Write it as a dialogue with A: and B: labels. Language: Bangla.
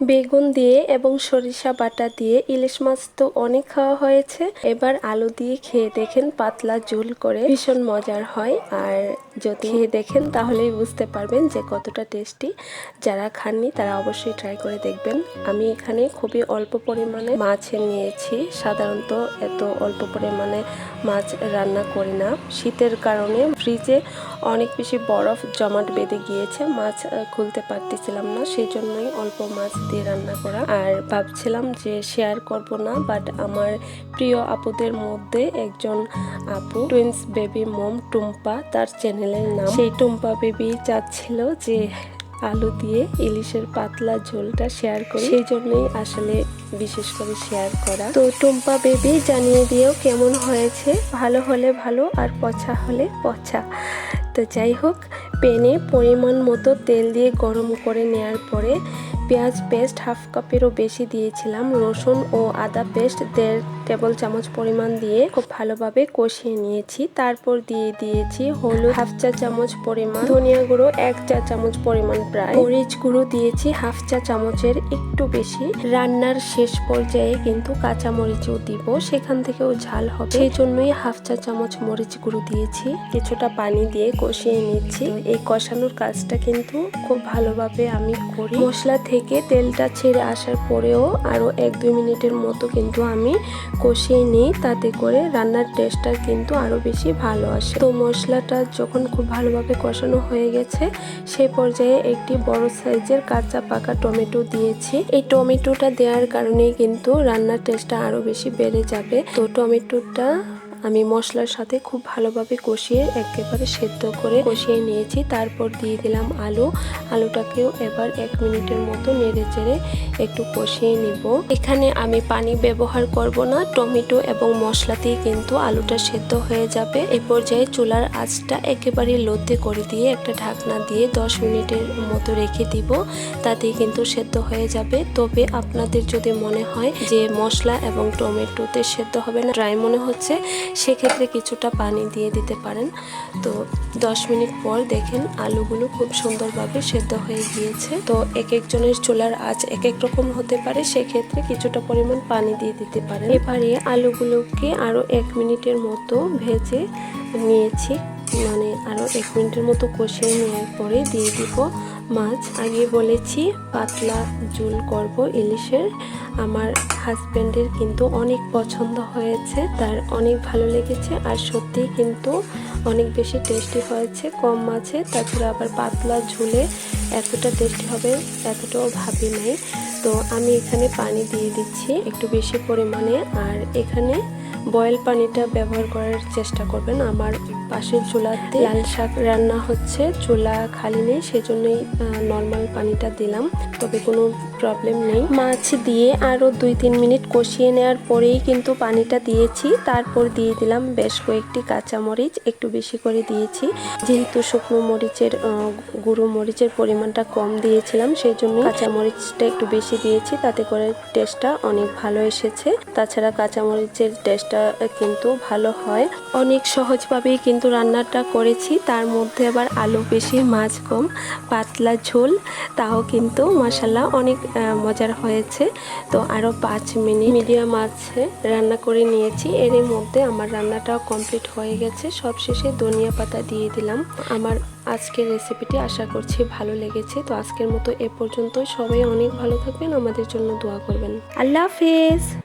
A: বেগুন দিয়ে এবং সরিষা বাটা দিয়ে ইলিশ মাছ তো অনেক খাওয়া হয়েছে। এবার আলু দিয়ে খেয়ে দেখেন পাতলা ঝোল করে ভীষণ মজার হয়। আর যদি দেখেন, তাহলেই বুঝতে পারবেন যে কতটা টেস্টি। যারা খাননি, তারা অবশ্যই ট্রাই করে দেখবেন। আমি এখানে খুবই অল্প পরিমাণে মাছ নিয়েছি। সাধারণত এত অল্প পরিমাণে মাছ রান্না করি না। শীতের কারণে ফ্রিজে অনেক বেশি বরফ জমাট বেঁধে গিয়েছে। মাছ খুলতে পারতেছিলাম না সেই জন্যই অল্প মাছ দিয়ে রান্না করা। আর ভাবছিলাম যে শেয়ার করব না বাট আমার প্রিয় আপুদের মধ্যে একজন আপু টুইন্স বেবি মোম টুম্পা, তার চ্যানেলের নাম। সেই টুম্পা বেবি চাচ্ছিল যে আলু দিয়ে ইলিশের পাতলা ঝোলটা শেয়ার করি। সেই জন্যই আসলে বিশেষ করে শেয়ার করা। তো টুম্পা বেবি জানিয়ে দিয়েও কেমন হয়েছে? ভালো হলে ভালো আর পচা হলে পচা। তো যাই হোক, পেনে পরিমাণ মতো তেল দিয়ে গরম করে নেয়ার পরে পেঁয়াজ পেস্ট হাফ কাপেরও বেশি দিয়েছিলাম। রসুন ও আদা পেস্ট দেড় টেবিল চামচ পরিমাণ দিয়ে খুব ভালোভাবে কষিয়ে নিয়েছি। তারপর দিয়ে দিয়েছি হলুদ হাফ চা চামচ পরিমাণ, ধনিয়া গুঁড়ো এক চা চামচ পরিমাণ প্রায়, মরিচ গুঁড়ো দিয়েছি হাফ চা চামচের একটু বেশি। রান্নার শেষ পর্যায়ে কিন্তু কাঁচা মরিচও দিব, সেখান থেকেও ঝাল হবে। সেই জন্যই হাফ চা চামচ মরিচ গুঁড়ো দিয়েছি। কিছুটা পানি দিয়ে কষিয়ে নিচ্ছি। এই কষানোর কাজটা কিন্তু খুব ভালোভাবে আমি করি। মশলা থেকে তেলটা ছেড়ে আসার পরেও আরও এক দুই মিনিটের মতো কিন্তু আমি কষিয়ে নিই, তাতে করে রান্নার টেস্টটা কিন্তু আরও বেশি ভালো আসে। তো মশলাটা যখন খুব ভালোভাবে কষানো হয়ে গেছে সেই পর্যায়ে একটি বড় সাইজের কাঁচা পাকা টমেটো দিয়েছি। এই টমেটোটা দেওয়ার কারণেই কিন্তু রান্নার টেস্টটা আরও বেশি বেড়ে যাবে। তো টমেটোটা আমি মশলার সাথে খুব ভালোভাবে কষিয়ে একেবারে সেদ্ধ করে কষিয়ে নিয়েছি। তারপর দিয়ে দিলাম আলু। আলুটাকেও এবার এক মিনিটের মতো নেড়ে চেড়ে একটু কষিয়ে নিব। এখানে আমি পানি ব্যবহার করব না। টমেটো এবং মশলাতেই কিন্তু আলুটা সেদ্ধ হয়ে যাবে। এই পর্যায়ে চুলার আঁচটা একেবারে লোতে করে দিয়ে একটা ঢাকনা দিয়ে দশ মিনিটের মতো রেখে দিব। তাতেই কিন্তু সেদ্ধ হয়ে যাবে। তবে আপনাদের যদি মনে হয় যে মশলা এবং টমেটোতে সেদ্ধ হবে না ড্রাই মনে হচ্ছে সেক্ষেত্রে কিছুটা পানি দিয়ে দিতে পারেন। তো দশ মিনিট পর দেখেন আলুগুলো খুব সুন্দরভাবে সেদ্ধ হয়ে গিয়েছে। তো এক একজনের চুলার আঁচ এক এক রকম হতে পারে, সেক্ষেত্রে কিছুটা পরিমাণ পানি দিয়ে দিতে পারেন। এবারে আলুগুলোকে আরও এক মিনিটের মতো ভেজে নিয়েছি। মানে আরও এক মিনিটের মতো কষিয়ে নেওয়ার পরে দিয়ে দিব মাছ, আগে বলেছি, পাতলা ঝোল করব ইলিশের। আমার হাজব্যান্ডের কিন্তু অনেক পছন্দ হয়েছে, তার অনেক ভালো লেগেছে আর সত্যি কিন্তু অনেক বেশি টেস্টি হয়েছে কম মাছে। তাছাড়া আবার পাতলা ঝুলে এতটা টেস্টি হবে, এতটাও ভাবি নাই। তো আমি এখানে পানি দিয়ে দিচ্ছি একটু বেশি পরিমাণে। আর এখানে বয়েল পানিটা ব্যবহার করার চেষ্টা করবেন। আমার পাশের চুলাতে লাল শাক রান্না হচ্ছে, চুলা খালি নেই, সেজন্যই নর্মাল পানিটা দিলাম। তবে কোনো প্রবলেম নেই। মাছ দিয়ে আরও দুই তিন মিনিট কষিয়ে নেওয়ার পরেই কিন্তু পানিটা দিয়েছি। তারপর দিয়ে দিলাম বেশ কয়েকটি কাঁচা মরিচ একটু বেশি করে দিয়েছি। যেহেতু শুকনো মরিচের গুঁড়ো মরিচের পরিমাণটা কম দিয়েছিলাম, সেই জন্য কাঁচা মরিচটা একটু বেশি দিয়েছি, তাতে করে টেস্টটা অনেক ভালো এসেছে। তাছাড়া কাঁচামরিচের টেস্টটা কিন্তু ভালো হয়। অনেক সহজভাবেই কিন্তু রান্নাটা করেছি, তার মধ্যে আবার আলু বেশি, মাছ কম, পাতলা ঝোল, তাও কিন্তু মশালা অনেক মজার হয়েছে। তো আরও পাঁচ মিনিট মিডিয়াম আছে, রান্না করে নিয়েছি। এর মধ্যে আমার রান্নাটাও কমপ্লিট হয়ে গেছে। সবশেষে ধনিয়া পাতা দিয়ে দিলাম। আমার আজকের রেসিপিটি আশা করছি ভালো লেগেছে। তো আজকের মতো এ পর্যন্ত সবাই অনেক ভালো থাকবেন। আমাদের জন্য দোয়া করবেন। আল্লাহ হাফেজ।